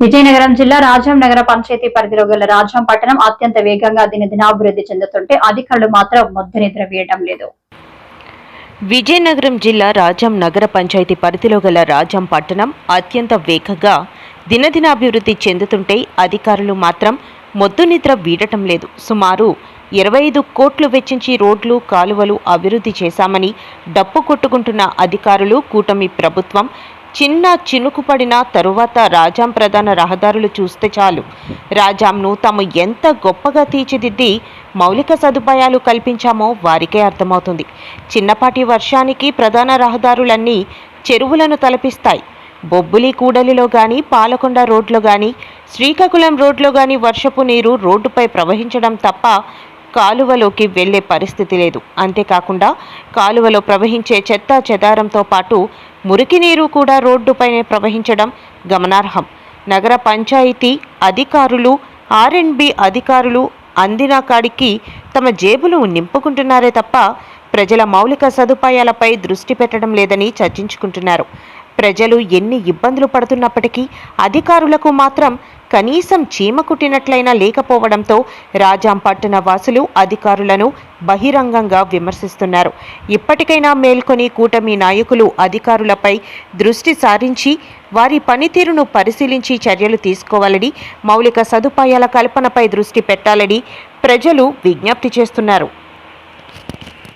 విజయనగరం జిల్లా రాజాం నగర పంచాయతీ పరిధిలో గల రాజాం పట్టణం అత్యంత వేగంగా దినదినాభివృద్ధి చెందుతుంటే అధికారులు మాత్రం మొద్దు నిద్ర వేయడం లేదు. విజయనగరం జిల్లా రాజాం నగర పంచాయతీ పరిధిలో గల రాజాం పట్టణం అత్యంత వేగంగా దినదినాభివృద్ధి చెందుతుంటే అధికారులు మాత్రం మొద్దు నిద్ర వీడటం లేదు. సుమారు ఇరవై ఐదు కోట్లు వెచ్చించి రోడ్లు కాలువలు అభివృద్ధి చేశామని డప్పు కొట్టుకుంటున్న అధికారులు కూటమి ప్రభుత్వం చిన్న చినుకుపడిన తరువాత రాజాం ప్రధాన రహదారులు చూస్తే చాలు. రాజాంను తాము ఎంత గొప్పగా తీర్చిదిద్ది మౌలిక సదుపాయాలు కల్పించామో వారికే అర్థమవుతుంది. చిన్నపాటి వర్షానికి ప్రధాన రహదారులన్నీ చెరువులను తలపిస్తాయి. బొబ్బులి కూడలిలో కానీ పాలకొండ రోడ్లో కానీ శ్రీకాకుళం రోడ్లో కానీ వర్షపు నీరు రోడ్డుపై ప్రవహించడం తప్ప కాలువలోకి వెళ్ళే పరిస్థితి లేదు. అంతేకాకుండా కాలువలో ప్రవహించే చెత్త చెదారంతో పాటు మురికి నీరు కూడా రోడ్డుపైనే ప్రవహించడం గమనార్హం. నగర పంచాయతీ అధికారులు ఆర్ఎండ్బి అధికారులు అందిన కాడికి తమ జేబులు నింపుకుంటున్నారే తప్ప ప్రజల మౌలిక సదుపాయాలపై దృష్టి పెట్టడం లేదని చర్చించుకుంటున్నారు. ప్రజలు ఎన్ని ఇబ్బందులు పడుతున్నప్పటికీ అధికారులకు మాత్రం కనీసం చీమ కుట్టినట్లయినా లేకపోవడంతో రాజాం పట్టణ వాసులు అధికారులను బహిరంగంగా విమర్శిస్తున్నారు. ఇప్పటికైనా మేల్కొని కూటమి నాయకులు అధికారులపై దృష్టి సారించి వారి పనితీరును పరిశీలించి చర్యలు తీసుకోవాలని మౌలిక సదుపాయాల కల్పనపై దృష్టి పెట్టాలని ప్రజలు విజ్ఞప్తి చేస్తున్నారు.